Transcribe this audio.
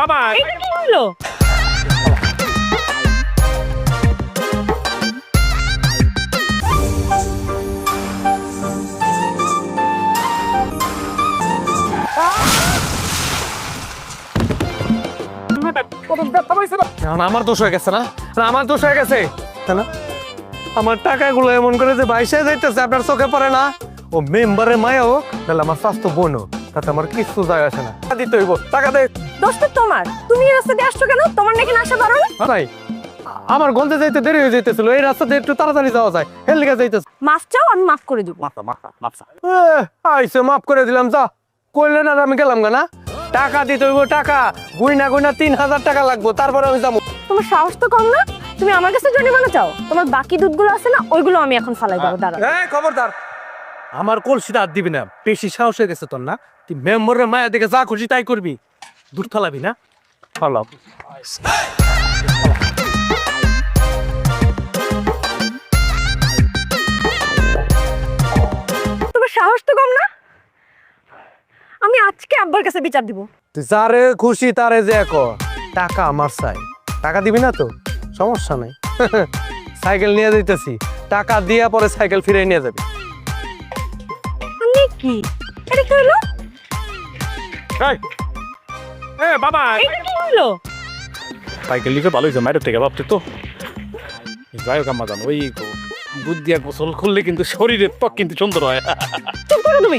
বাবা। এটা কি হলো? আমার দোষ হয়ে গেছে না। না, আমার দোষ হয়ে গেছে। তাই না আমার টাকাগুলো এমন করে যে বাইশে যাইতেছে আপনার চোখে পড়ে না। ও মেম্বারের মায়া হোক তাহলে আমার স্বাস্থ্য বোন হোক তাতে আমার কিছু যায় আসে না। টাকা দিতে হইব টাকা দে। তোমার। তুমি এই রাস্তা দিয়ে আসছো কেন? তোমার নাকি না আসা পারো না? ভাই আমার গলতে যাইতে দেরি হয়ে যাইতেছিল এই রাস্তাতে একটু তাড়াতাড়ি যাওয়া যায়। যাইতেছে। মাফ চাও আমি মাফ করে দেবো। আইসে মাফ করে দিলাম যা। কইলেন আর আমি গেলাম গা না? টাকা দিতে হইব টাকা। গুইনা গুইনা তিন হাজার টাকা লাগবো তারপরে আমি যাব। তোমার সাহস তো কম না? তুমি আমার কাছে জরিমানা চাও? তোমার বাকি দুধগুলো আছে না ওইগুলো আমি এখন ফালাই দেবো দাঁড়া এই খবরদার। আমার কলসিটা আর দিবি না। বেশি সাহস হয়ে গেছে তোর না। তুই মেম্বরের মায়ের দিকে যা খুশি তাই করবি। দূর ফালাবি না? ফালাব তোমার সাহস তো কম না? আমি আজকে আব্বার কাছে বিচার দিব। তুই যারে খুশি তারে যে কর টাকা আমার চাই। টাকা দিবি না তো? সমস্যা নাই। সাইকেল নিয়ে দিতেছি টাকা দিয়া পরে সাইকেল ফিরে নিয়ে যাবি। কি? এটা কি হলো? এ বাবা। এটা কি হলো? সাইকেল লিখে ভালো হয়েছে মাইরের থেকে ভাবতে তো। যাই হোক আমার জানো ওই দুধ দিয়া গোসল করলে কিন্তু শরীরের ত্বক কিন্তু সুন্দর হয়। তুমি।